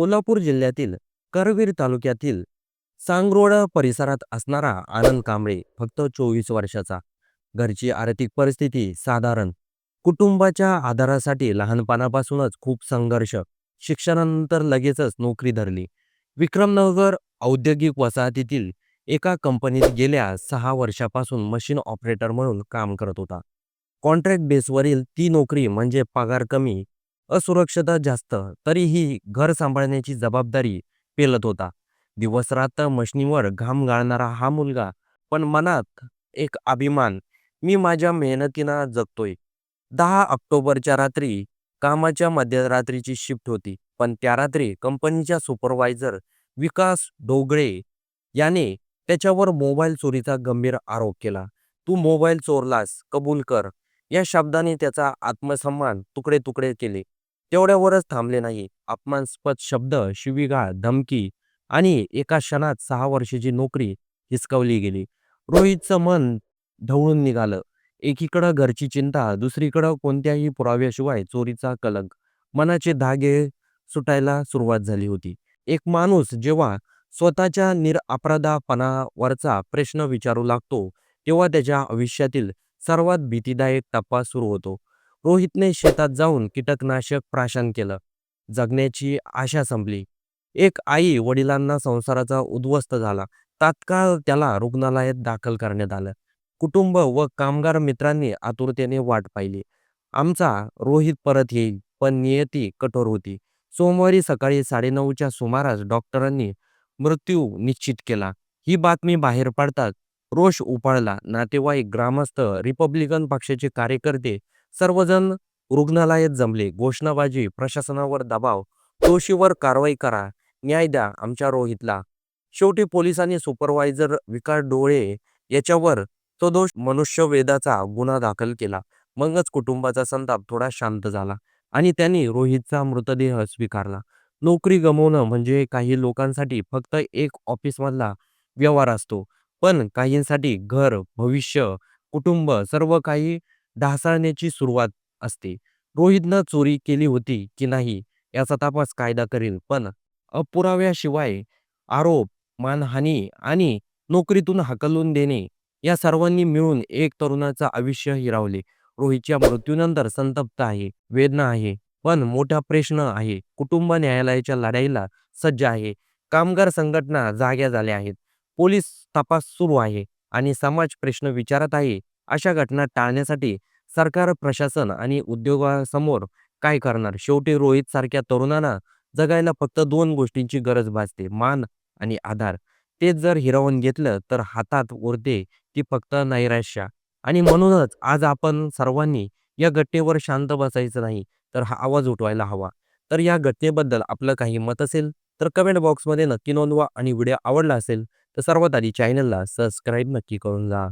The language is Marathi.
कोल्हापूर जिल्ह्यातील करवीर तालुक्यातील सांगरोड परिसरात असणारा आनंद कांबळे फक्त चोवीस वर्षाचा. घरची आर्थिक परिस्थिती साधारण. कुटुंबाच्या आधारासाठी लहानपणापासूनच खूप संघर्ष. शिक्षणानंतर लगेचच नोकरी धरली. विक्रमनगर औद्योगिक वसाहतीतील एका कंपनीत गेल्या सहा वर्षापासून मशीन ऑपरेटर म्हणून काम करत होता. कॉन्ट्रॅक्ट बेसवरील ती नोकरी म्हणजे पगार कमी असुरक्षता जास्त तरीही घर सांभाळण्याची जबाबदारी पेलत होता. दिवसरात्र मशनीवर घाम गाळणारा हा मुलगा पण मनात एक अभिमान मी माझ्या मेहनतीनं जगतोय. दहा ऑक्टोबरच्या रात्री कामाच्या मध्यरात्रीची शिफ्ट होती पण त्या रात्री कंपनीच्या सुपरवायझर विकास डोगळे याने त्याच्यावर मोबाईल चोरीचा गंभीर आरोप केला. तू मोबाईल चोरलास कबूल कर. या शब्दाने त्याचा आत्मसन्मान तुकडे तुकडे केले. तेवढ्यावरच थांबले नाही अपमानस्पद शब्द शिवीगाळ धमकी आणि एका क्षणात सहा वर्षाची नोकरी हिसकावली गेली. रोहितचं मन ढवळून निघालं. एकीकडं घरची चिंता दुसरीकडं कोणत्याही पुराव्याशिवाय चोरीचा कलंक. मनाचे धागे सुटायला सुरुवात झाली होती. एक माणूस जेव्हा स्वतःच्या निरअपराधापणावरचा प्रश्न विचारू लागतो तेव्हा त्याच्या आयुष्यातील सर्वात भीतीदायक टप्पा सुरू होतो. रोहितने शेतात जाऊन कीटकनाशक प्राशन केलं. जगण्याची आशा संपली. एक आई वडिलांना संसाराचा उद्ध्वस्त झाला. तात्काळ त्याला रुग्णालयात दाखल करण्यात आलं. कुटुंब व कामगार मित्रांनी आतुरतेने वाट पाहिली. आमचा रोहित परत येईल पण नियती कठोर होती. सोमवारी सकाळी साडेनऊच्या सुमारास डॉक्टरांनी मृत्यू निश्चित केला. ही बातमी बाहेर पडताच रोष उपाळला नातेवाईक ग्रामस्थ रिपब्लिकन पक्षाचे कार्यकर्ते सर्वजण रुग्णालयात जमले. घोषणाबाजी प्रशासनावर दबाव दोषीवर कारवाई करा न्याय द्या आमच्या रोहितला. शेवटी पोलिसांनी सुपरवायझर विकास डोळे याच्यावर सदोष मनुष्यवेदाचा गुन्हा दाखल केला. मगच कुटुंबाचा संताप थोडा शांत झाला आणि त्यांनी रोहितचा मृतदेह स्वीकारला. नोकरी गमवणं म्हणजे काही लोकांसाठी फक्त एक ऑफिसमधला व्यवहार असतो. पण काहींसाठी घर भविष्य कुटुंब सर्व काही ढासाळण्याची सुरुवात असते. रोहितनं चोरी केली होती की नाही याचा तपास कायदा करील पण अपुराव्याशिवाय आरोप मानहानी आणि नोकरीतून हकलून देणे या सर्वांनी मिळून एक तरुणाचं आयुष्य हिरावले. रोहितच्या मृत्यूनंतर संतप्त आहे वेदना आहे पण मोठा प्रश्न आहे. कुटुंब न्यायालयाच्या लढाईला सज्ज आहे. कामगार संघटना जाग्या झाल्या आहेत. पोलीस तपास सुरू आहे आणि समाज प्रश्न विचारत आहे. अशा घटना टाळण्यासाठी सरकार प्रशासन आणि उद्योगासमोर काय करणार? शेवटी रोहित सारख्या तरुणांना जगायला फक्त दोन गोष्टींची गरज भासते मान आणि आधार. तेच जर हिरावून घेतलं तर हातात उरते ती फक्त नैराश्य आणि म्हणूनच आज आपण सर्वांनी या घटनेवर शांत बसायचं नाही तर हा आवाज उठवायला हवा. तर या घटनेबद्दल आपलं काही मत असेल तर कमेंट बॉक्समध्ये नक्की नोंदवा आणि व्हिडिओ आवडला असेल तर सर्वात आधी चॅनलला सबस्क्राईब नक्की करून जा.